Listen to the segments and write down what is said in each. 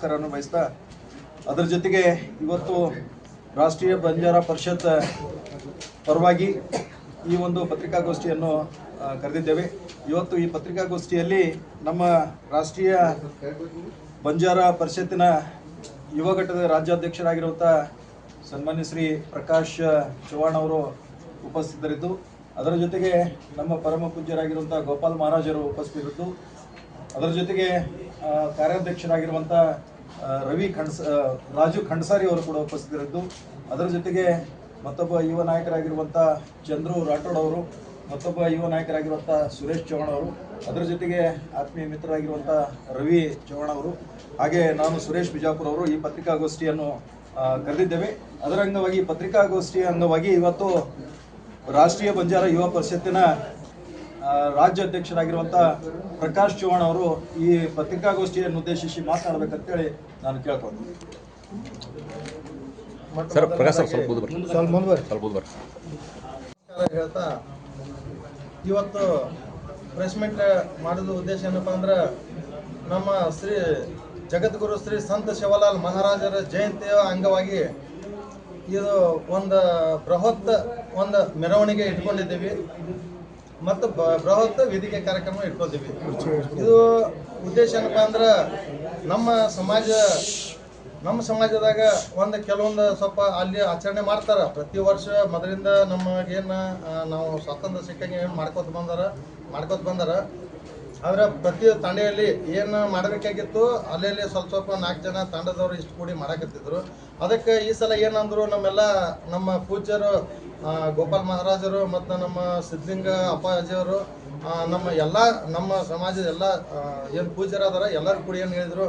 ನಮಸ್ಕಾರವನ್ನು ಬಯಸ್ತಾ ಅದರ ಜೊತೆಗೆ ಇವತ್ತು ರಾಷ್ಟ್ರೀಯ ಬಂಜಾರ ಪರಿಷತ್ ಪರವಾಗಿ ಈ ಒಂದು ಪತ್ರಿಕಾಗೋಷ್ಠಿಯನ್ನು ಕರೆದಿದ್ದೇವೆ. ಇವತ್ತು ಈ ಪತ್ರಿಕಾಗೋಷ್ಠಿಯಲ್ಲಿ ನಮ್ಮ ರಾಷ್ಟ್ರೀಯ ಬಂಜಾರ ಪರಿಷತ್ತಿನ ಯುವ ಘಟಕದ ರಾಜ್ಯಾಧ್ಯಕ್ಷರಾಗಿರುವಂಥ ಸನ್ಮಾನ್ಯ ಶ್ರೀ ಪ್ರಕಾಶ್ ಚೌಹಾಣ್ ಅವರು ಉಪಸ್ಥಿತರಿದ್ದು, ಅದರ ಜೊತೆಗೆ ನಮ್ಮ ಪರಮ ಪೂಜ್ಯರಾಗಿರುವಂಥ ಗೋಪಾಲ್ ಮಹಾರಾಜರು ಉಪಸ್ಥಿತರಿದ್ದು, ಅದರ ಜೊತೆಗೆ ಕಾರ್ಯಾಧ್ಯಕ್ಷರಾಗಿರುವಂಥ ರವಿ ಖಂಡ್ಸ ರಾಜು ಖಂಡ್ಸಾರಿ ಅವರು ಕೂಡ ಉಪಸ್ಥಿತರಿದ್ದು, ಅದರ ಜೊತೆಗೆ ಮತ್ತೊಬ್ಬ ಯುವ ನಾಯಕರಾಗಿರುವಂಥ ಚಂದ್ರು ರಾಠೋಡ್ ಅವರು, ಮತ್ತೊಬ್ಬ ಯುವ ನಾಯಕರಾಗಿರುವಂಥ ಸುರೇಶ್ ಚೌಹಾಣ್ ಅವರು, ಅದರ ಜೊತೆಗೆ ಆತ್ಮೀಯ ಮಿತ್ರರಾಗಿರುವಂಥ ರವಿ ಚೌಹಾಣ್ ಅವರು, ಹಾಗೆ ನಾನು ಸುರೇಶ್ ಬಿಜಾಪುರ್ ಅವರು ಈ ಪತ್ರಿಕಾಗೋಷ್ಠಿಯನ್ನು ಕರೆದಿದ್ದೇವೆ. ಅದರ ಅಂಗವಾಗಿ, ಪತ್ರಿಕಾಗೋಷ್ಠಿಯ ಅಂಗವಾಗಿ ಇವತ್ತು ರಾಷ್ಟ್ರೀಯ ಬಂಜಾರ ಯುವ ಪರಿಷತ್ತಿನ ರಾಜ್ಯ ಅಧ್ಯಕ್ಷರಾಗಿರುವಂಥ ಪ್ರಕಾಶ್ ಚೌಹಾಣ್ ಅವರು ಈ ಪತ್ರಿಕಾಗೋಷ್ಠಿಯನ್ನು ಉದ್ದೇಶಿಸಿ ಮಾತನಾಡಬೇಕಂತೇಳಿ ನಾನು ಕೇಳ್ಕೊಂಡು. ಸರ್ ಪ್ರಕಾಶ್ ಹೇಳ್ತಾ ಇವತ್ತು ಪ್ರೆಸ್ ಮೀಟ್ ಮಾಡಿದ ಉದ್ದೇಶ ಏನಪ್ಪ ಅಂದ್ರೆ ನಮ್ಮ ಶ್ರೀ ಜಗದ್ಗುರು ಶ್ರೀ ಸಂತ ಶಿವಲಾಲ್ ಮಹಾರಾಜರ ಜಯಂತಿಯ ಅಂಗವಾಗಿ ಇದು ಒಂದು ಬೃಹತ್ ಒಂದು ಮೆರವಣಿಗೆ ಇಟ್ಕೊಂಡಿದ್ದೀವಿ. ಮತ್ತು ಬೃಹತ್ ವೇದಿಕೆ ಕಾರ್ಯಕ್ರಮ ಇಟ್ಕೊತೀವಿ. ಇದು ಉದ್ದೇಶ ಏನಪ್ಪ ಅಂದ್ರೆ ನಮ್ಮ ಸಮಾಜ ನಮ್ಮ ಸಮಾಜದಾಗ ಒಂದು ಕೆಲವೊಂದು ಸ್ವಲ್ಪ ಅಲ್ಲಿ ಆಚರಣೆ ಮಾಡ್ತಾರ. ಪ್ರತಿ ವರ್ಷ ಮೊದಲಿಂದ ನಮಗೇನು ನಾವು ಸ್ವಾತಂತ್ರ್ಯ ಸಿಕ್ಕಂಗೆ ಏನು ಮಾಡ್ಕೊತ ಬಂದಾರ ಮಾಡ್ಕೊತ ಬಂದಾರ. ಆದ್ರೆ ಪ್ರತಿ ತಂಡೆಯಲ್ಲಿ ಏನು ಮಾಡಬೇಕಾಗಿತ್ತು, ಅಲ್ಲಲ್ಲಿ ಸ್ವಲ್ಪ ಸ್ವಲ್ಪ ನಾಲ್ಕು ಜನ ತಂಡದವರು ಇಷ್ಟು ಕೂಡಿ ಮಾಡಕತ್ತಿದ್ರು. ಅದಕ್ಕೆ ಈ ಸಲ ಏನಂದ್ರು ನಮ್ಮೆಲ್ಲ ನಮ್ಮ ಪೂಜ್ಯರು ಗೋಪಾಲ್ ಮಹಾರಾಜರು ಮತ್ತು ನಮ್ಮ ಸಿದ್ಧಲಿಂಗ ಅಪ್ಪಾಜಿಯವರು ನಮ್ಮ ಎಲ್ಲ ನಮ್ಮ ಸಮಾಜದ ಎಲ್ಲ ಏನು ಪೂಜ್ಯರಾದಾರ ಎಲ್ಲರೂ ಕೂಡಿ ಏನು ಹೇಳಿದ್ರು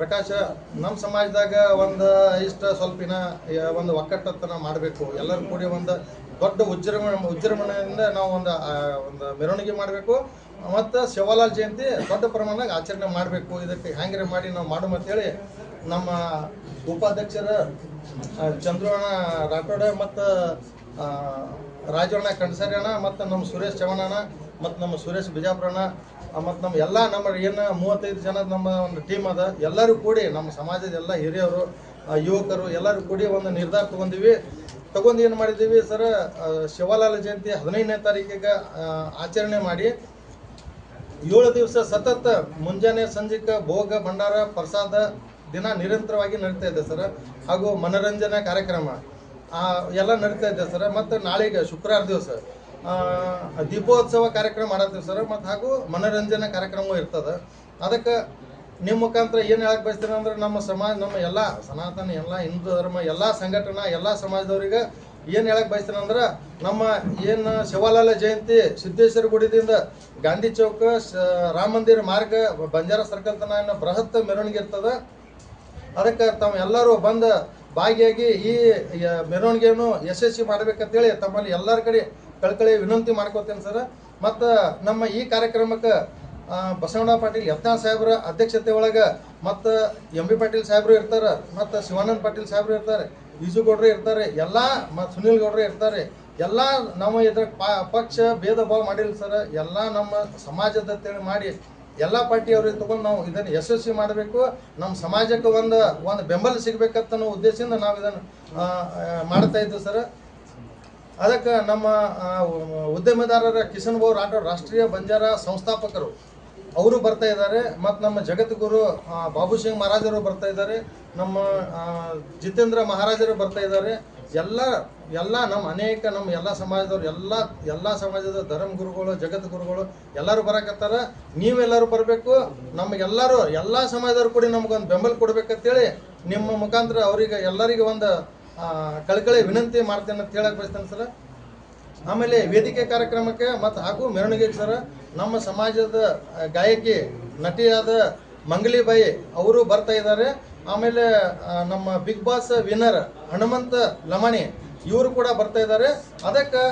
ಪ್ರಕಾಶ ನಮ್ಮ ಸಮಾಜದಾಗ ಒಂದು ಇಷ್ಟ ಸ್ವಲ್ಪಿನ ಒಂದು ಒಕ್ಕಟ್ಟತನ ಮಾಡಬೇಕು. ಎಲ್ಲರೂ ಕೂಡಿ ಒಂದು ದೊಡ್ಡ ಉಜ್ಜೃಂಭಣೆ ಉಜ್ಜೃಂಭಣೆಯಿಂದ ನಾವು ಒಂದು ಒಂದು ಮೆರವಣಿಗೆ ಮಾಡಬೇಕು. ಮತ್ತು ಶಿವಲಾಲ್ ಜಯಂತಿ ದೊಡ್ಡ ಪ್ರಮಾಣದಾಗ ಆಚರಣೆ ಮಾಡಬೇಕು. ಇದಕ್ಕೆ ಹ್ಯಾಂಗ್ರೆ ಮಾಡಿ ನಾವು ಮಾಡು ಅಂತೇಳಿ ನಮ್ಮ ಉಪಾಧ್ಯಕ್ಷರ ಚಂದ್ರಣ್ಣ ರಾಠೋಡ ಮತ್ತು ರಾಜಣ್ಣ ಕಣ್ಸರಿ ಅಣ್ಣ, ಮತ್ತು ನಮ್ಮ ಸುರೇಶ್ ಚವಣಣ್ಣ, ಮತ್ತು ನಮ್ಮ ಸುರೇಶ್ ಬಿಜಾಪುರಣ್ಣ ಮತ್ತು ನಮ್ಮ ಎಲ್ಲ ನಮ್ಮ ಏನು ಮೂವತ್ತೈದು ಜನ ನಮ್ಮ ಒಂದು ಟೀಮ್ ಅದ ಎಲ್ಲರೂ ಕೂಡಿ ನಮ್ಮ ಸಮಾಜದ ಎಲ್ಲ ಹಿರಿಯರು ಯುವಕರು ಎಲ್ಲರೂ ಕೂಡಿ ಒಂದು ನಿರ್ಧಾರ ತಗೊಂಡಿವಿ. ತಗೊಂಡು ಏನು ಮಾಡಿದ್ದೀವಿ ಸರ್ ಶಿವಲಾಲ ಜಯಂತಿ ಹದಿನೈದನೇ ತಾರೀಕಿಗೆ ಆಚರಣೆ ಮಾಡಿ ಏಳು ದಿವಸ ಸತತ ಮುಂಜಾನೆ ಸಂಜೆಗೆ ಭೋಗ ಭಂಡಾರ ಪ್ರಸಾದ ದಿನ ನಿರಂತರವಾಗಿ ನಡೀತಾ ಇದೆ ಸರ್ ಹಾಗೂ ಮನರಂಜನಾ ಕಾರ್ಯಕ್ರಮ ಆ, ಎಲ್ಲ ನಡೀತಾ ಇದೆ ಸರ್ ಮತ್ತು ನಾಳೆಗೆ ಶುಕ್ರವಾರ ದಿವಸ ದೀಪೋತ್ಸವ ಕಾರ್ಯಕ್ರಮ ಮಾಡತ್ತೀವಿ ಸರ್. ಮತ್ತು ಹಾಗೂ ಮನೋರಂಜನಾ ಕಾರ್ಯಕ್ರಮವೂ ಇರ್ತದೆ. ಅದಕ್ಕೆ ನಿಮ್ಮ ಮುಖಾಂತರ ಏನು ಹೇಳಕ್ಕೆ ಬಯಸ್ತೀನಿ ಅಂದ್ರೆ ನಮ್ಮ ಸಮಾಜ, ನಮ್ಮ ಎಲ್ಲ ಸನಾತನ, ಎಲ್ಲ ಹಿಂದೂ ಧರ್ಮ, ಎಲ್ಲ ಸಂಘಟನಾ, ಎಲ್ಲ ಸಮಾಜದವ್ರಿಗೆ ಏನು ಹೇಳಕ್ಕೆ ಬಯಸ್ತೀನಿ ಅಂದ್ರೆ ನಮ್ಮ ಏನು ಶಿವಲಾಲ ಜಯಂತಿ ಸಿದ್ದೇಶ್ವರ ಗುಡಿದಿಂದ ಗಾಂಧಿ ಚೌಕ ರಾಮ ಮಂದಿರ ಮಾರ್ಗ, ಬಂಜಾರ ಸರ್ಕಲ್ ತನ ಬೃಹತ್ ಮೆರವಣಿಗೆ ಇರ್ತದೆ. ಅದಕ್ಕೆ ತಮ್ಮ ಎಲ್ಲರೂ ಬಂದು ಭಾಗಿಯಾಗಿ ಈ ಮೆರವಣಿಗೆಯನ್ನು ಯಶಸ್ವಿ ಮಾಡಬೇಕಂತೇಳಿ ತಮ್ಮಲ್ಲಿ ಎಲ್ಲರ ಕಡೆ ಕಳ್ಕಳಿ ವಿನಂತಿ ಮಾಡ್ಕೋತೇನೆ ಸರ್. ಮತ್ತು ನಮ್ಮ ಈ ಕಾರ್ಯಕ್ರಮಕ್ಕೆ ಬಸವಣ್ಣ ಪಾಟೀಲ್, ಯತ್ನಾಳ್ ಸಾಹೇಬ್ರ ಅಧ್ಯಕ್ಷತೆ ಒಳಗೆ ಮತ್ತು ಎಂ ಬಿ ಪಾಟೀಲ್ ಸಾಹೇಬ್ರು ಇರ್ತಾರೆ, ಮತ್ತು ಶಿವಾನಂದ ಪಾಟೀಲ್ ಸಾಹೇಬ್ರು ಇರ್ತಾರೆ ಈಜುಗೌಡ್ರು ಇರ್ತಾರೆ, ಎಲ್ಲ ಮತ್ತು ಸುನೀಲ್ ಗೌಡ್ರು ಇರ್ತಾರೆ, ಎಲ್ಲ ನಮ್ಮ ಇದ್ರ ಪಕ್ಷ ಭೇದ ಭಾವ ಮಾಡಿಲ್ಲ ಸರ್. ಎಲ್ಲ ನಮ್ಮ ಸಮಾಜದ ತಿಳಿ ಮಾಡಿ ಎಲ್ಲ ಪಾರ್ಟಿಯವ್ರಿಗೆ ತೊಗೊಂಡು ನಾವು ಇದನ್ನು ಯಶಸ್ವಿ ಮಾಡಬೇಕು. ನಮ್ಮ ಸಮಾಜಕ್ಕೆ ಒಂದು ಒಂದು ಬೆಂಬಲ ಅನ್ನೋ ಉದ್ದೇಶದಿಂದ ನಾವು ಇದನ್ನು ಮಾಡ್ತಾ ಇದ್ದೀವಿ ಸರ್. ಅದಕ್ಕೆ ನಮ್ಮ ಉದ್ಯಮದಾರರ ಕಿಶನ್ ಬೋರ್ ರಾಠೋಡ್ ರಾಷ್ಟ್ರೀಯ ಬಂಜಾರ ಸಂಸ್ಥಾಪಕರು, ಅವರು ಬರ್ತಾ ಇದ್ದಾರೆ. ಮತ್ತು ನಮ್ಮ ಜಗದ್ಗುರು ಬಾಬು ಸಿಂಗ್ ಮಹಾರಾಜರು ಬರ್ತಾ ಇದ್ದಾರೆ. ನಮ್ಮ ಜಿತೇಂದ್ರ ಮಹಾರಾಜರು ಬರ್ತಾ ಇದ್ದಾರೆ. ಎಲ್ಲ ಎಲ್ಲ ನಮ್ಮ ಅನೇಕ, ನಮ್ಮ ಎಲ್ಲ ಸಮಾಜದವ್ರು, ಎಲ್ಲ ಎಲ್ಲ ಸಮಾಜದ ಧರ್ಮಗುರುಗಳು ಜಗದ್ಗುರುಗಳು ಎಲ್ಲರೂ ಬರಕತ್ತಾರ. ನೀವೆಲ್ಲರೂ ಬರಬೇಕು. ನಮಗೆಲ್ಲರೂ, ಎಲ್ಲ ಸಮಾಜದವ್ರು ಕೂಡ ನಮಗೊಂದು ಬೆಂಬಲ ಕೊಡ್ಬೇಕಂತೇಳಿ ನಿಮ್ಮ ಮುಖಾಂತರ ಅವರಿಗೆ ಎಲ್ಲರಿಗೆ ಒಂದು ಕಳಕಳಿ ವಿನಂತಿ ಮಾಡ್ತೇನೆ ಅಂತ ಹೇಳಕ್ ಬಯಸ್ತೇನೆ ಸರ್. ಆಮೇಲೆ ವೇದಿಕೆ ಕಾರ್ಯಕ್ರಮಕ್ಕೆ ಮತ್ತು ಹಾಗೂ ಮೆರವಣಿಗೆಗೆ ಸರ್, ನಮ್ಮ ಸಮಾಜದ ಗಾಯಕಿ, ನಟಿಯಾದ ಮಂಗಲಿಬಾಯಿ ಅವರು ಬರ್ತಾ ಇದ್ದಾರೆ. ಆಮೇಲೆ ನಮ್ಮ Bigg Boss winner Hanumantha Lamani ಇವರು ಕೂಡ ಬರ್ತಾ ಇದ್ದಾರೆ. ಅದಕ್ಕೆ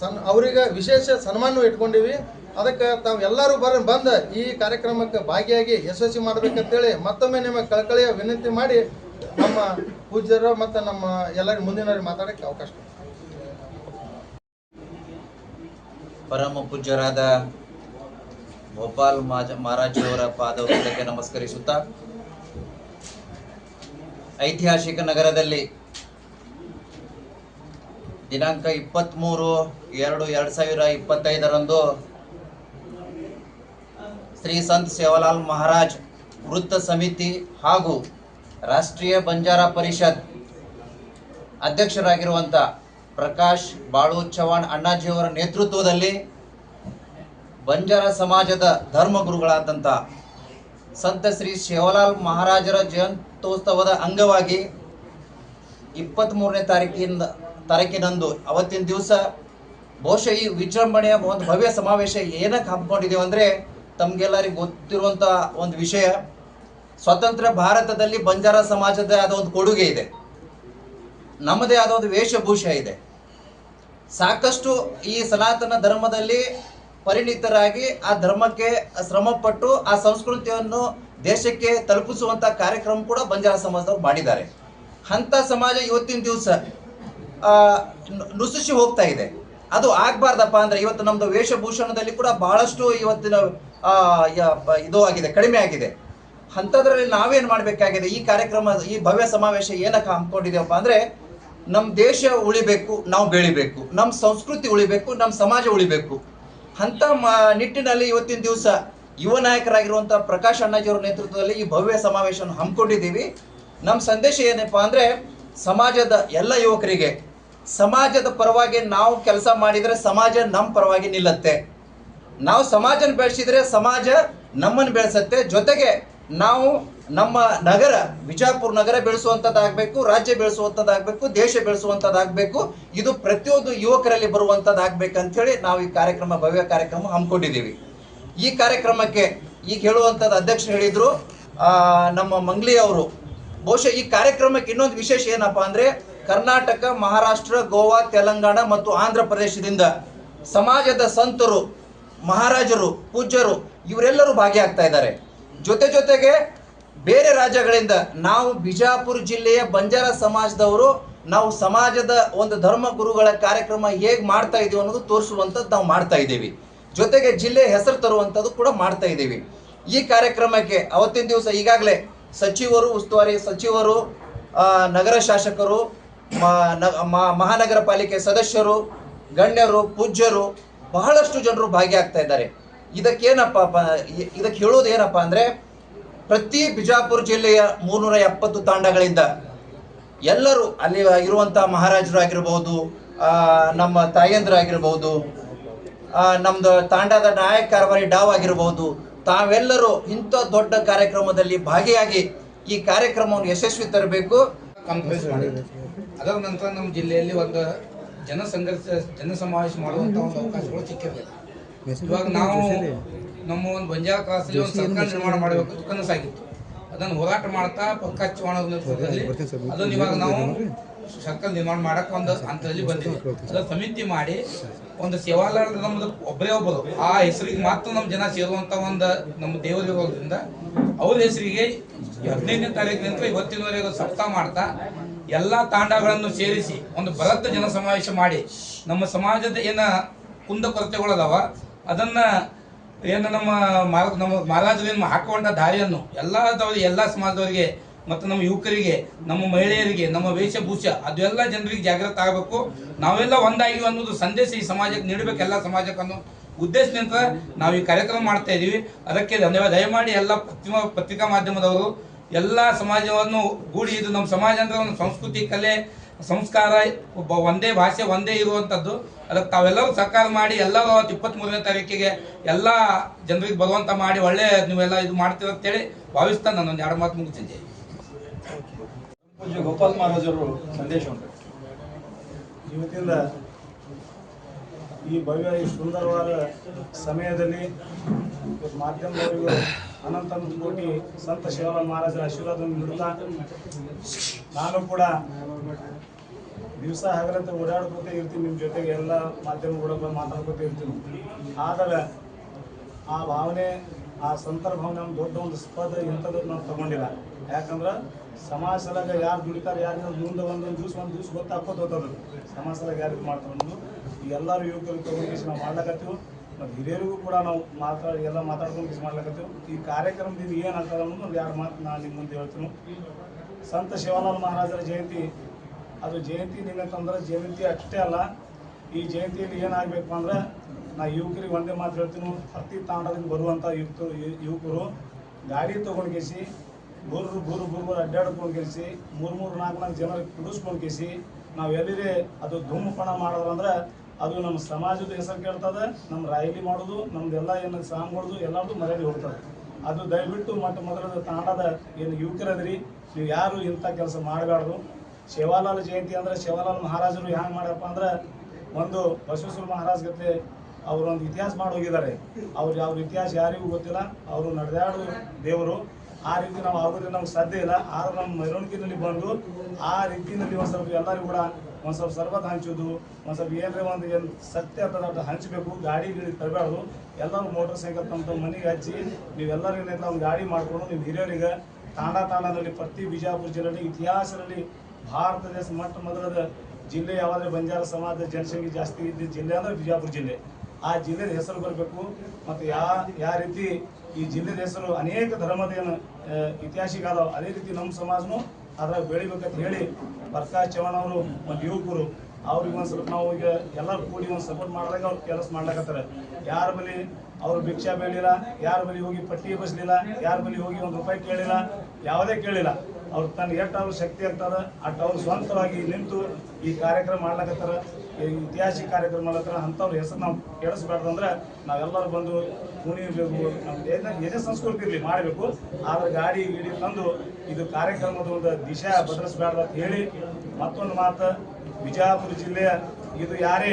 ಸನ್, ಅವರಿಗೆ ವಿಶೇಷ ಸನ್ಮಾನವೂ ಇಟ್ಕೊಂಡಿವಿ. ಅದಕ್ಕೆ ತಾವು ಎಲ್ಲರೂ ಬರ, ಬಂದ ಈ ಕಾರ್ಯಕ್ರಮಕ್ಕೆ ಭಾಗಿಯಾಗಿ ಯಶಸ್ವಿ ಮಾಡ್ಬೇಕಂತೇಳಿ ಮತ್ತೊಮ್ಮೆ ನಿಮಗೆ ಕಳಕಳಿಯ ವಿನಂತಿ ಮಾಡಿ ನಮ್ಮ ಪೂಜ್ಯರು ಮತ್ತು ನಮ್ಮ ಎಲ್ಲರಿಗೂ ಮುಂದಿನವ್ರಿಗೆ ಮಾತಾಡಕ್ಕೆ ಅವಕಾಶ ಪರಮ ಪೂಜ್ಯರಾದ ಗೋಪಾಲ್ ಮಾಜ ಮಹಾರಾಜರವರ ಪಾದಕ್ಕೆ ನಮಸ್ಕರಿಸುತ್ತಾ, ಐತಿಹಾಸಿಕ ನಗರದಲ್ಲಿ ದಿನಾಂಕ ಇಪ್ಪತ್ತ್ಮೂರು ಎರಡು ಎರಡು ಸಾವಿರ ಇಪ್ಪತ್ತೈದರಂದು ಶ್ರೀ ಸಂತ ಸೇವಾಲಾಲ್ ಮಹಾರಾಜ್ ವೃತ್ತ ಸಮಿತಿ ಹಾಗೂ ರಾಷ್ಟ್ರೀಯ ಬಂಜಾರ ಪರಿಷತ್ ಅಧ್ಯಕ್ಷರಾಗಿರುವಂಥ ಪ್ರಕಾಶ್ ಬಾಳು ಚವಾಣ್ ಅಣ್ಣಾಜಿಯವರ ನೇತೃತ್ವದಲ್ಲಿ ಬಂಜಾರ ಸಮಾಜದ ಧರ್ಮಗುರುಗಳಾದಂಥ ಸಂತ ಶ್ರೀ ಶಿವಲಾಲ್ ಮಹಾರಾಜರ ಜಯಂತ್ಯೋತ್ಸವದ ಅಂಗವಾಗಿ ಇಪ್ಪತ್ತ್ಮೂರನೇ ತಾರೀಕಿನ ತಾರೀಕಿನಂದು ಅವತ್ತಿನ ದಿವಸ ಬಹುಶಃ ಈ ವಿಜೃಂಭಣೆಯ ಒಂದು ಭವ್ಯ ಸಮಾವೇಶ ಏನಕ್ಕೆ ಹಮ್ಮಿಕೊಂಡಿದ್ದೇವೆ ಅಂದರೆ ತಮಗೆಲ್ಲರಿಗೂ ಗೊತ್ತಿರುವಂಥ ಒಂದು ವಿಷಯ. ಸ್ವತಂತ್ರ ಭಾರತದಲ್ಲಿ ಬಂಜಾರ ಸಮಾಜದ ಆದ ಒಂದು ಕೊಡುಗೆ ಇದೆ. ನಮ್ಮದೇ ಆದ ಒಂದು ವೇಷಭೂಷ ಇದೆ. ಸಾಕಷ್ಟು ಈ ಸನಾತನ ಧರ್ಮದಲ್ಲಿ ಪರಿಣಿತರಾಗಿ ಆ ಧರ್ಮಕ್ಕೆ ಶ್ರಮಪಟ್ಟು ಆ ಸಂಸ್ಕೃತಿಯನ್ನು ದೇಶಕ್ಕೆ ತಲುಪಿಸುವಂಥ ಕಾರ್ಯಕ್ರಮ ಕೂಡ ಬಂಜಾರ ಸಮಾಜದವ್ರು ಮಾಡಿದ್ದಾರೆ. ಅಂಥ ಸಮಾಜ ಇವತ್ತಿನ ದಿವಸ ನುಸುಸಿ ಹೋಗ್ತಾ ಇದೆ. ಅದು ಆಗ್ಬಾರ್ದಪ್ಪ ಅಂದ್ರೆ ಇವತ್ತು ನಮ್ದು ವೇಷಭೂಷಣದಲ್ಲಿ ಕೂಡ ಬಹಳಷ್ಟು ಇವತ್ತಿನ ಇದು ಆಗಿದೆ, ಕಡಿಮೆ ಆಗಿದೆ. ಅಂಥದ್ರಲ್ಲಿ ನಾವೇನು ಮಾಡಬೇಕಾಗಿದೆ? ಈ ಕಾರ್ಯಕ್ರಮ, ಈ ಭವ್ಯ ಸಮಾವೇಶ ಏನಕ್ಕೆ ಹಮ್ಮಿಕೊಂಡಿದ್ದೇವಪ್ಪ ಅಂದರೆ ನಮ್ಮ ದೇಶ ಉಳಿಬೇಕು, ನಾವು ಬೆಳಿಬೇಕು. ನಮ್ಮ ಸಂಸ್ಕೃತಿ ಉಳಿಬೇಕು ನಮ್ಮ ಸಮಾಜ ಉಳಿಬೇಕು. ಅಂಥ ಮ, ನಿಟ್ಟಿನಲ್ಲಿ ಇವತ್ತಿನ ದಿವಸ ಯುವ ನಾಯಕರಾಗಿರುವಂಥ ಪ್ರಕಾಶ್ ಅಣ್ಣಾಜಿಯವರ ನೇತೃತ್ವದಲ್ಲಿ ಈ ಭವ್ಯ ಸಮಾವೇಶವನ್ನು ಹಮ್ಮಿಕೊಂಡಿದ್ದೀವಿ. ನಮ್ಮ ಸಂದೇಶ ಏನಪ್ಪ ಅಂದರೆ, ಸಮಾಜದ ಎಲ್ಲ ಯುವಕರಿಗೆ, ಸಮಾಜದ ಪರವಾಗಿ ನಾವು ಕೆಲಸ ಮಾಡಿದರೆ ಸಮಾಜ ನಮ್ಮ ಪರವಾಗಿ ನಿಲ್ಲತ್ತೆ. ನಾವು ಸಮಾಜನ ಬೆಳೆಸಿದರೆ ಸಮಾಜ ನಮ್ಮನ್ನು ಬೆಳೆಸತ್ತೆ. ಜೊತೆಗೆ ನಾವು ನಮ್ಮ ನಗರ ವಿಜಯಪುರ ನಗರ ಬೆಳೆಸುವಂಥದ್ದಾಗಬೇಕು ರಾಜ್ಯ ಬೆಳೆಸುವಂಥದ್ದಾಗಬೇಕು ದೇಶ ಬೆಳೆಸುವಂಥದ್ದಾಗಬೇಕು ಇದು ಪ್ರತಿಯೊಂದು ಯುವಕರಲ್ಲಿ ಬರುವಂಥದ್ದಾಗಬೇಕಂಥೇಳಿ ನಾವು ಈ ಕಾರ್ಯಕ್ರಮ, ಭವ್ಯ ಕಾರ್ಯಕ್ರಮ ಹಮ್ಮಿಕೊಂಡಿದ್ದೀವಿ. ಈ ಕಾರ್ಯಕ್ರಮಕ್ಕೆ ಈಗ ಹೇಳುವಂಥದ್ದು ಅಧ್ಯಕ್ಷರು ಹೇಳಿದರು ನಮ್ಮ ಮಂಗ್ಲಿ ಅವರು. ಬಹುಶಃ ಈ ಕಾರ್ಯಕ್ರಮಕ್ಕೆ ಇನ್ನೊಂದು ವಿಶೇಷ ಏನಪ್ಪಾ ಅಂದರೆ, ಕರ್ನಾಟಕ, ಮಹಾರಾಷ್ಟ್ರ, ಗೋವಾ, ತೆಲಂಗಾಣ ಮತ್ತು ಆಂಧ್ರ ಪ್ರದೇಶದಿಂದ ಸಮಾಜದ ಸಂತರು, ಮಹಾರಾಜರು, ಪೂಜ್ಯರು, ಇವರೆಲ್ಲರೂ ಭಾಗಿಯಾಗ್ತಾ ಇದ್ದಾರೆ. ಜೊತೆ ಜೊತೆಗೆ ಬೇರೆ ರಾಜ್ಯಗಳಿಂದ ನಾವು ಬಿಜಾಪುರ ಜಿಲ್ಲೆಯ ಬಂಜಾರ ಸಮಾಜದವರು ನಾವು ಸಮಾಜದ ಒಂದು ಧರ್ಮ ಗುರುಗಳ ಕಾರ್ಯಕ್ರಮ ಹೇಗೆ ಮಾಡ್ತಾ ಇದೀವಿ ಅನ್ನೋದು ತೋರಿಸುವಂಥದ್ದು ನಾವು ಮಾಡ್ತಾ ಇದ್ದೀವಿ. ಜೊತೆಗೆ ಜಿಲ್ಲೆ ಹೆಸರು ತರುವಂಥದ್ದು ಕೂಡ ಮಾಡ್ತಾ ಇದ್ದೀವಿ. ಈ ಕಾರ್ಯಕ್ರಮಕ್ಕೆ ಅವತ್ತಿನ ದಿವಸ ಈಗಾಗಲೇ ಸಚಿವರು, ಉಸ್ತುವಾರಿ ಸಚಿವರು ನಗರ ಶಾಸಕರು ಮಹಾನಗರ ಪಾಲಿಕೆ ಸದಸ್ಯರು, ಗಣ್ಯರು, ಪೂಜ್ಯರು ಬಹಳಷ್ಟು ಜನರು ಭಾಗಿಯಾಗ್ತಾ ಇದ್ದಾರೆ. ಇದಕ್ಕೇನಪ್ಪ ಇದಕ್ಕೆ ಹೇಳೋದು ಏನಪ್ಪ ಅಂದರೆ ಪ್ರತಿ ಬಿಜಾಪುರ ಜಿಲ್ಲೆಯ ಮೂರ್ನೂರ ಎಪ್ಪತ್ತು ತಾಂಡಗಳಿಂದ ಎಲ್ಲರೂ ಅಲ್ಲಿ ಇರುವಂಥ ಮಹಾರಾಜರು ಆಗಿರ್ಬೋದು ಆ, ನಮ್ಮ ತಾಯಂದ್ರಾಗಿರ್ಬೋದು ನಮ್ದು ತಾಂಡದ ನಾಯಕ ಕಾರ್ಬಾರಿ ಡಾವ್ ಆಗಿರ್ಬೋದು ತಾವೆಲ್ಲರೂ ಇಂಥ ದೊಡ್ಡ ಕಾರ್ಯಕ್ರಮದಲ್ಲಿ ಭಾಗಿಯಾಗಿ ಈ ಕಾರ್ಯಕ್ರಮವನ್ನು ಯಶಸ್ವಿ ತರಬೇಕು. ಅದರ ನಂತರ ನಮ್ಮ ಜಿಲ್ಲೆಯಲ್ಲಿ ಒಂದು ಜನ ಸಂಘರ್ಷ ಜನ ಸಮಾವೇಶ ಮಾಡುವಂತ ಒಂದು ಅವಕಾಶಗಳು ಸಿಕ್ಕಿರಲಿಲ್ಲ. ಇವಾಗ ನಾವು ನಮ್ಮ ಒಂದು ಬಂಜಾರ ಕಾಸಲ್ಲಿ ಒಂದು ಸರ್ಕಾರ ನಿರ್ಮಾಣ ಮಾಡಬೇಕು ಅಂತ ಕನಸಾಗಿತ್ತು. ಅದನ್ನು ಹೋರಾಟ ಮಾಡ್ತಾ ಪಕ್ಕ ನೇತೃತ್ವದಲ್ಲಿ ಅದನ್ನು ಇವಾಗ ನಾವು ಸರ್ಕಾರ ನಿರ್ಮಾಣ ಮಾಡಕ್ಕೆ ಒಂದು ಹಂತದಲ್ಲಿ ಬಂದಿದೆ ಅದರ ಸಮಿತಿ ಮಾಡಿ ಒಂದು ಸೇವಾಲಾರ ನಮ್ದು ಒಬ್ಬರೇ ಒಬ್ಬರು. ಆ ಹೆಸರಿಗೆ ಮಾತ್ರ ನಮ್ಮ ಜನ ಸೇರುವಂತ ಒಂದು ನಮ್ಮ ದೇವರಿರೋದ್ರಿಂದ ಅವ್ರ ಹೆಸರಿಗೆ ಹದಿನೈದನೇ ತಾರೀಕಿನಿಂದ ಇವತ್ತಿನವರೆಗೂ ಸಪ್ತಾಹ ಮಾಡ್ತಾ ಎಲ್ಲ ತಾಂಡಗಳನ್ನು ಸೇರಿಸಿ ಒಂದು ಬೃಹತ್ ಜನ ಸಮಾವೇಶ ಮಾಡಿ ನಮ್ಮ ಸಮಾಜದ ಏನ ಕುಂದ ಕೊರತೆಗಳದಾವ ಅದನ್ನ ಏನು ನಮ್ಮ ನಮ್ಮ ಮಹಾರಾಜರು ಹಾಕೊಂಡ ದಾರಿಯನ್ನು ಎಲ್ಲದವರಿಗೆ ಎಲ್ಲ ಸಮಾಜದವರಿಗೆ ಮತ್ತು ನಮ್ಮ ಯುವಕರಿಗೆ, ನಮ್ಮ ಮಹಿಳೆಯರಿಗೆ, ನಮ್ಮ ವೇಷಭೂಷ ಅದೆಲ್ಲ ಜನರಿಗೆ ಜಾಗೃತ ಆಗಬೇಕು. ನಾವೆಲ್ಲ ಒಂದಾಗಿ ಅನ್ನೋದು ಸಂದೇಶ ಈ ಸಮಾಜಕ್ಕೆ ನೀಡಬೇಕು, ಎಲ್ಲ ಸಮಾಜಕ್ಕೆ ಉದ್ದೇಶದಿಂದ ನಾವು ಈ ಕಾರ್ಯಕ್ರಮ ಮಾಡ್ತಾ ಇದ್ದೀವಿ ಅದಕ್ಕೆ ಧನ್ಯವಾದ. ದಯಮಾಡಿ ಎಲ್ಲ ಪತ್ರಿಕಾ ಪತ್ರಿಕಾ ಮಾಧ್ಯಮದವರು, ಎಲ್ಲ ಸಮಾಜವನ್ನು ಗೂಡಿ ಇದು ನಮ್ಮ ಸಮಾಜ ಅಂದ್ರೆ ಒಂದು ಸಂಸ್ಕೃತಿ, ಕಲೆ ಸಂಸ್ಕಾರ ಒಬ್ಬ ಒಂದೇ ಭಾಷೆ ಒಂದೇ ಇರುವಂಥದ್ದು ಅದಕ್ಕೆ ತಾವೆಲ್ಲರೂ ಸಹಕಾರ ಮಾಡಿ ಎಲ್ಲರೂ ಅವತ್ತು ಇಪ್ಪತ್ತ್ಮೂರನೇ ತಾರೀಕಿಗೆ ಎಲ್ಲ ಜನರಿಗೆ ಬರುವಂತ ಮಾಡಿ ಒಳ್ಳೆ ನೀವೆಲ್ಲ ಇದು ಮಾಡ್ತೀರ ಅಂತೇಳಿ ಭಾವಿಸ್ತಾ ನಾನು ಒಂದು ಎರಡು ಮಾತು ಮುಗಿಸಿದ್ದೆ. ಪೂಜ್ಯ ಗೋಪಾಲ್ ಮಹಾರಾಜರು ಸಂದೇಶ ಉಂಟು. ಇವತ್ತಿಂದ ಈ ಭವ್ಯ ಈ ಸುಂದರವಾದ ಸಮಯದಲ್ಲಿ ಮಾಧ್ಯಮದವರಿಗೂ ಅನಂತ ಅನಂತ ಕೋಟಿ ಸಂತ ಶಿವಲಾಲ್ ಮಹಾರಾಜರ ಆಶೀರ್ವಾದವನ್ನು ನೀಡುತ್ತಾ ನಾನು ಕೂಡ ದಿವಸ ಹಗಲಂತ ಓಡಾಡ್ಕೋತ ಇರ್ತೀನಿ ನಿಮ್ಮ ಜೊತೆಗೆ ಎಲ್ಲ ಮಾಧ್ಯಮ ಕೂಡ ಮಾತಾಡ್ಕೊತ ಇರ್ತೀನಿ. ಆದರೆ ಆ ಭಾವನೆ, ಆ ಸಂತರ ಭಾವನೆ ನಮ್ಮ ದೊಡ್ಡ ಒಂದು ಸ್ಪದ ಇಂಥದ್ದು ನಾವು ತಗೊಂಡಿಲ್ಲ. ಯಾಕಂದ್ರೆ ಸಮಾಜ ಯಾರು ದುಡಿತಾರೆ, ಯಾರು ಮುಂದೆ ಒಂದೊಂದು ದಿವ್ಸ ಒಂದು ದಿವ್ಸ ಗೊತ್ತಾಗ್ಕೋತ ಹೋಗ್ತದೆ ಸಮಾಜ ಸಲಗ ಯಾರು ಇದು ಮಾಡ್ತಾರೆ ಎಲ್ಲರೂ ಯುವಕರು ತಗೊಂಡು ನಾವು ಮಾಡ್ಲಕತ್ತೀವಿ. ಮತ್ತು ಹಿರಿಯರಿಗೂ ಕೂಡ ನಾವು ಮಾತಾಡಿ ಎಲ್ಲ ಮಾತಾಡ್ಕೊಂಡು ಮಾಡ್ಲಕತ್ತೀವಿ. ಈ ಕಾರ್ಯಕ್ರಮದಿಂದ ಏನು ಆಗ್ತದೆ ಅನ್ನೋದು ಒಂದು ಎರಡು ಮಾತು ನಾನು ನಿಮ್ಮ ಮುಂದೆ ಹೇಳ್ತೀನಿ. ಸಂತ ಶಿವಾನಂದ ಮಹಾರಾಜರ ಜಯಂತಿ ಅದು ಜಯಂತಿ ನಿನ್ನಂತಂದ್ರೆ ಜಯಂತಿ ಅಷ್ಟೇ ಅಲ್ಲ, ಈ ಜಯಂತಿಯಲ್ಲಿ ಏನಾಗಬೇಕು ಅಂದ್ರೆ ನಾ ಯುವಕರಿಗೆ ಒಂದೇ ಮಾತು ಹೇಳ್ತೀನಿ, ಹತ್ತಿ ತಾಂಡದಿಂದ ಬರುವಂಥ ಯುವಕರು ಯುವಕರು ಗಾಡಿ ತೊಗೊಂಡು ಕೇಸಿ ಬುರ್ರು ಬುರ್ರು ಬುರ್ರು ಅಡ್ಡಾಡ್ಕೊಂಡು ಕೇಸಿ ಮೂರು ಮೂರು, ನಾಲ್ಕು ನಾಲ್ಕು ಜನರಿಗೆ ಕುಡಿಸ್ಕೊಂಡು ಕೇಸಿ ನಾವು ಎಲ್ಲಿರೇ ಅದು ಧೂಮಪಾನ ಮಾಡೋದಂದ್ರೆ ಅದು ನಮ್ಮ ಸಮಾಜದ ಹೆಸರು ಕೇಳ್ತದೆ, ನಮ್ಮ ರಾಯಲಿ ಮಾಡೋದು ನಮ್ದೆಲ್ಲ ಏನು ಸಾಂಗ್ಗಳದು ಎಲ್ಲರದು ಮರ್ಯಾದೆ ಹೋಗ್ತದೆ. ಅದು ದಯವಿಟ್ಟು ಮತ್ತು ಮೊದಲ ತಾಂಡದ ಏನು ಯುವಕರದ್ರಿ, ನೀವು ಯಾರು ಇಂಥ ಕೆಲಸ ಮಾಡಬಾರ್ದು. ಶಿವಾಲಾಲ್ ಜಯಂತಿ ಅಂದ್ರೆ ಶಿವಾಲಾಲ್ ಮಹಾರಾಜರು ಹ್ಯಾಂಗೆ ಮಾಡ್ಯಪ್ಪ ಅಂದ್ರೆ ಒಂದು ಬಸವೇಶ್ವರ ಮಹಾರಾಜ್ ಗತೆ ಅವರೊಂದು ಇತಿಹಾಸ ಮಾಡಿ ಹೋಗಿದ್ದಾರೆ ಅವ್ರು ಯಾವ ಇತಿಹಾಸ ಯಾರಿಗೂ ಗೊತ್ತಿಲ್ಲ. ಅವರು ನಡೆದಾಡು ದೇವರು. ಆ ರೀತಿ ನಾವು ಆಗೋದ್ರೆ ನಮ್ಗೆ ಸಾಧ್ಯ ಇಲ್ಲ. ಆದ್ರೆ ನಮ್ಮ ಮೆರವಣಿಗೆನಲ್ಲಿ ಬಂದು ಆ ರೀತಿಯಲ್ಲಿ ಒಂದು ಸ್ವಲ್ಪ ಎಲ್ಲರಿಗೂ ಕೂಡ ಒಂದು ಸ್ವಲ್ಪ ಸರ್ಬತ್ ಹಂಚೋದು, ಒಂದು ಸ್ವಲ್ಪ ಏನ್ರಿ ಒಂದು ಏನು ಸತ್ಯ ಅಂತ ಹಂಚಬೇಕು, ಗಾಡಿ ತರಬಾರ್ದು ಎಲ್ಲರೂ ಮೋಟರ್ ಸೈಕಲ್ ತಮ್ಮ ತಮ್ಮ ಮನೆಗೆ ಹಚ್ಚಿ ನೀವೆಲ್ಲರಿಗೂ ಒಂದು ಗಾಡಿ ಮಾಡಿಕೊಂಡು ನೀವು ಹಿರಿಯರಿಗೆ ತಾಂಡ ತಾಂಡದಲ್ಲಿ ಪ್ರತಿ ಬಿಜಾಪುರ ಜಿಲ್ಲೆಯಲ್ಲಿ ಇತಿಹಾಸದಲ್ಲಿ ಭಾರತ ದೇಶ ಮೊಟ್ಟ ಮೊದಲದ ಜಿಲ್ಲೆ ಯಾವಾದ್ರೆ ಬಂಜಾರ ಸಮಾಜದ ಜನಸಂಖ್ಯೆ ಜಾಸ್ತಿ ಇದ್ದ ಜಿಲ್ಲೆ ಅಂದ್ರೆ ಬಿಜಾಪುರ ಜಿಲ್ಲೆ. ಆ ಜಿಲ್ಲೆದ ಹೆಸರು ಬರಬೇಕು ಮತ್ತು ಯಾ ಯಾವ ರೀತಿ ಈ ಜಿಲ್ಲೆದ ಹೆಸರು ಅನೇಕ ಧರ್ಮದ ಏನು ಇತಿಹಾಸಿಕ ಅದಾವ. ಅದೇ ರೀತಿ ನಮ್ಮ ಸಮಾಜನು ಅದ್ರಾಗ ಬೆಳಿಬೇಕಂತ ಹೇಳಿ ಪ್ರಕಾಶ್ ಚವ್ಹಾಣ್ ಅವರು ಒಂದು ಯುವಕರು ಅವ್ರಿಗೆ ಒಂದು ಸ್ವಲ್ಪ ನಾವು ಈಗ ಎಲ್ಲರೂ ಕೂಡಿ ಒಂದು ಸಪೋರ್ಟ್ ಮಾಡಿದಾಗ ಅವ್ರು ಕೆಲಸ ಮಾಡ್ಲಾಕತ್ತಾರೆ. ಯಾರ ಬಳಿ ಅವ್ರು ಭಿಕ್ಷಾ ಬೇಳಿಲ್ಲ ಯಾರ ಬಳಿ ಹೋಗಿ ಪಟ್ಟಿ ಬಸ್ಲಿಲ್ಲ, ಯಾರ ಬಳಿ ಹೋಗಿ ಒಂದು ರೂಪಾಯಿ ಕೇಳಿಲ್ಲ, ಯಾವುದೇ ಕೇಳಿಲ್ಲ. ಅವ್ರು ತನ್ನ ಎಷ್ಟು ಅವ್ರ ಶಕ್ತಿ ಅಂತಾರ ಅಟ್ ಅವ್ರು ಸ್ವಂತವಾಗಿ ನಿಂತು ಈ ಕಾರ್ಯಕ್ರಮ ಮಾಡ್ಲಕತ್ತಾರ, ಈ ಐತಿಹಾಸಿಕ ಕಾರ್ಯಕ್ರಮ ಮಾಡ್ಲತ್ತಾರ ಅಂಥವ್ರ ಹೆಸರು ನಾವು ಕೆಡಿಸ್ಬಾರ್ದು ಅಂದ್ರೆ ನಾವೆಲ್ಲರೂ ಬಂದು ಕುಣಿಬೇಕು ನಮ್ಮ ಏನೇ ಸಂಸ್ಕೃತಿ ಇರಲಿ ಮಾಡಬೇಕು, ಆದ್ರೆ ಗಾಡಿ ಗಿಡಿ ತಂದು ಇದು ಕಾರ್ಯಕ್ರಮದ ಒಂದು ದಿಶಾ ಬದಲಿಸ್ಬಾರ್ದು ಅಂತ ಹೇಳಿ ಮತ್ತೊಂದು ಮಾತು, ಬಿಜಾಪುರ ಜಿಲ್ಲೆಯ ಇದು ಯಾರೇ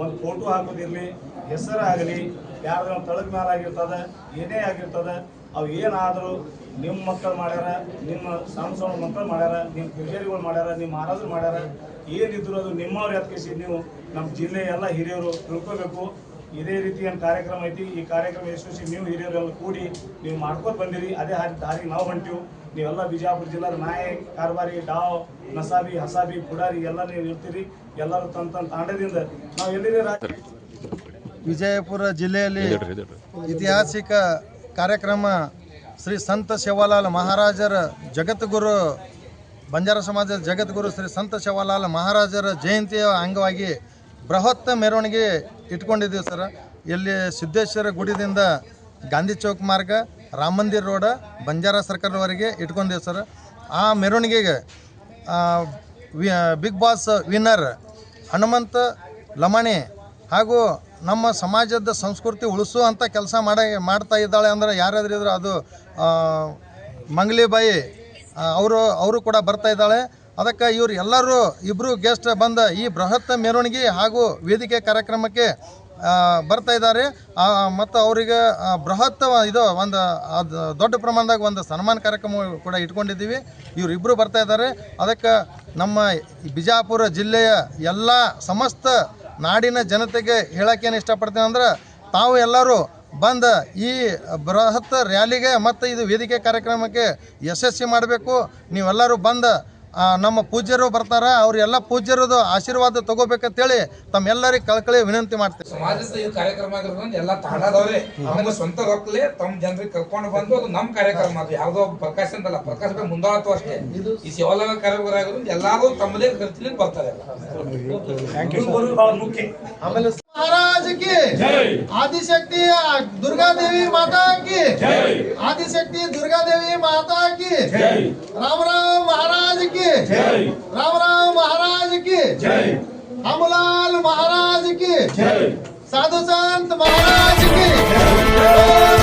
ಒಂದು ಫೋಟೋ ಹಾಕೋದಿರ್ಲಿ, ಹೆಸರಾಗಲಿ, ಯಾರ್ದು ತಳಗ ಮೇಲೆ ಆಗಿರ್ತದ, ಏನೇ ಆಗಿರ್ತದ, ಅವು ಏನಾದರೂ ನಿಮ್ಮ ಮಕ್ಕಳು ಮಾಡ್ಯಾರ ನಿಮ್ಮ ಸಣ್ಣ ಸಣ್ಣ ಮಕ್ಕಳು ಮಾಡ್ಯಾರ ನಿಮ್ಮ ಪೂಜಾರಿಗಳು ಮಾಡ್ಯಾರ ನಿಮ್ಮ ಮಹಾರಾಜರು ಮಾಡ್ಯಾರ ಏನಿದ್ರು ಅದು ನಿಮ್ಮವ್ರು ಎತ್ಕೇಸಿ ನೀವು ನಮ್ಮ ಜಿಲ್ಲೆ ಎಲ್ಲ ಹಿರಿಯರು ತಿಳ್ಕೋಬೇಕು. ಇದೇ ರೀತಿ ಏನು ಕಾರ್ಯಕ್ರಮ ಐತಿ. ಈ ಕಾರ್ಯಕ್ರಮ ಯಶಸ್ವಿ ನೀವು ಹಿರಿಯರೆಲ್ಲ ಕೂಡಿ ನೀವು ಮಾಡ್ಕೊಂಡು ಬಂದಿರಿ. ಅದೇ ಹಾಗೆ ದಾರಿಗೆ ನಾವು ಹೊಂಟೀವಿ. ನೀವೆಲ್ಲ ಬಿಜಾಪುರ ಜಿಲ್ಲಾದ ನಾಯಿ ಕಾರ್ಬಾರಿ ಡಾವ್ ನಸಾಬಿ ಹಸಾಬಿ ಪುಡಾರಿ ಎಲ್ಲ ನೀವು ಇರ್ತೀರಿ. ಎಲ್ಲರೂ ತನ್ನ ತನ್ನ ತಾಂಡದಿಂದ ನಾವು ಎಲ್ಲಿದೆ ವಿಜಯಪುರ ಜಿಲ್ಲೆಯಲ್ಲಿ ಐತಿಹಾಸಿಕ ಕಾರ್ಯಕ್ರಮ ಶ್ರೀ ಸಂತ ಶಿವಲಾಲ್ ಮಹಾರಾಜರ ಜಗತ್ಗುರು ಬಂಜಾರ ಸಮಾಜದ ಜಗದ್ಗುರು ಶ್ರೀ ಸಂತ ಶಿವಲಾಲ್ ಮಹಾರಾಜರ ಜಯಂತಿಯ ಅಂಗವಾಗಿ ಬೃಹತ್ ಮೆರವಣಿಗೆ ಇಟ್ಕೊಂಡಿದ್ದೀವಿ ಸರ್. ಇಲ್ಲಿ ಸಿದ್ದೇಶ್ವರ ಗುಡಿದಿಂದ ಗಾಂಧಿ ಚೌಕ್ ಮಾರ್ಗ, ರಾಮ ಮಂದಿರ್ ರೋಡ, ಬಂಜಾರ ಸರ್ಕಲ್ವರೆಗೆ ಇಟ್ಕೊಂಡಿದ್ದೀವಿ ಸರ್. ಆ ಮೆರವಣಿಗೆಗೆ big boss winner Hanumantha Lamani ಹಾಗೂ ನಮ್ಮ ಸಮಾಜದ ಸಂಸ್ಕೃತಿ ಉಳಿಸುವಂಥ ಕೆಲಸ ಮಾಡ ಮಾಡ್ತಾ ಇದ್ದಾಳೆ ಅಂದರೆ ಯಾರಾದ್ರೂ ಇದ್ರೆ ಅದು ಮಂಗಲಿಬಾಯಿ ಅವರು ಅವರು ಕೂಡ ಬರ್ತಾ ಇದ್ದಾಳೆ. ಅದಕ್ಕೆ ಇವರು ಎಲ್ಲರೂ ಇಬ್ಬರು ಗೆಸ್ಟ್ ಬಂದ ಈ ಬೃಹತ್ ಮೆರವಣಿಗೆ ಹಾಗೂ ವೇದಿಕೆ ಕಾರ್ಯಕ್ರಮಕ್ಕೆ ಬರ್ತಾ ಇದ್ದಾರೆ. ಮತ್ತು ಅವರಿಗೆ ಬೃಹತ್ ಇದು ಒಂದು ದೊಡ್ಡ ಪ್ರಮಾಣದಾಗ ಒಂದು ಸನ್ಮಾನ ಕಾರ್ಯಕ್ರಮ ಕೂಡ ಇಟ್ಕೊಂಡಿದ್ದೀವಿ. ಇವರಿಬ್ಬರು ಬರ್ತಾ ಇದ್ದಾರೆ. ಅದಕ್ಕೆ ನಮ್ಮ ಬಿಜಾಪುರ ಜಿಲ್ಲೆಯ ಎಲ್ಲ ಸಮಸ್ತ ನಾಡಿನ ಜನತೆಗೆ ಹೇಳೋಕ್ಕೇನು ಇಷ್ಟಪಡ್ತೀನಿ ಅಂದ್ರೆ ತಾವು ಎಲ್ಲರೂ ಬಂದ ಈ ಬೃಹತ್ ರ್ಯಾಲಿಗೆ ಮತ್ತು ಇದು ವೇದಿಕೆ ಕಾರ್ಯಕ್ರಮಕ್ಕೆ ಯಶಸ್ವಿ ಮಾಡಬೇಕು. ನೀವೆಲ್ಲರೂ ಬಂದ ನಮ್ಮ ಪೂಜ್ಯರು ಬರ್ತಾರೆ ಅವರೆಲ್ಲ ಪೂಜ್ಯರದು ಆಶೀರ್ವಾದ ತಗೋಬೇಕಂತೇಳಿ ತಮ್ಮೆಲ್ಲರಿಗೆ ಕಳ್ಕಳಿ ವಿನಂತಿ ಮಾಡ್ತೇವೆ. ಸಮಾಜದ ಈ ಕಾರ್ಯಕ್ರಮ ಎಲ್ಲ ತಾಣದವ್ರೆ ಆಮೇಲೆ ಸ್ವಂತ ರೊಕ್ಕಲೆ ತಮ್ಮ ಜನರಿಗೆ ಕರ್ಕೊಂಡು ಬಂದು ಅದು ನಮ್ಮ ಕಾರ್ಯಕ್ರಮ ಅದು ಯಾವುದೋ ಪ್ರಕಾಶ ಅಂತಲ್ಲ ಪ್ರಕಾಶ ಬಗ್ಗೆ ಅಷ್ಟೇ. ಈ ಸೇವಾಲಯ ಕಾರ್ಯಕ್ರಮ ಎಲ್ಲರೂ ತಮ್ಮದೇ ಖರ್ಚಿನ ಬರ್ತಾರೆ. ಆಮೇಲೆ ಆದಿಶಕ್ತಿ ದುರ್ಗಾದೇವಿ ಮಾತಾಕಿ ಆದಿಶಕ್ತಿ ದುರ್ಗಾದೇವಿ ಮಾತಾಕಿ ರಾಮ ರಾಮ ಮಹಾರಾಜ की। जय। राम राम महाराज की। जय। हमलाल महाराज की। जय। साधु संत महाराज की। जय।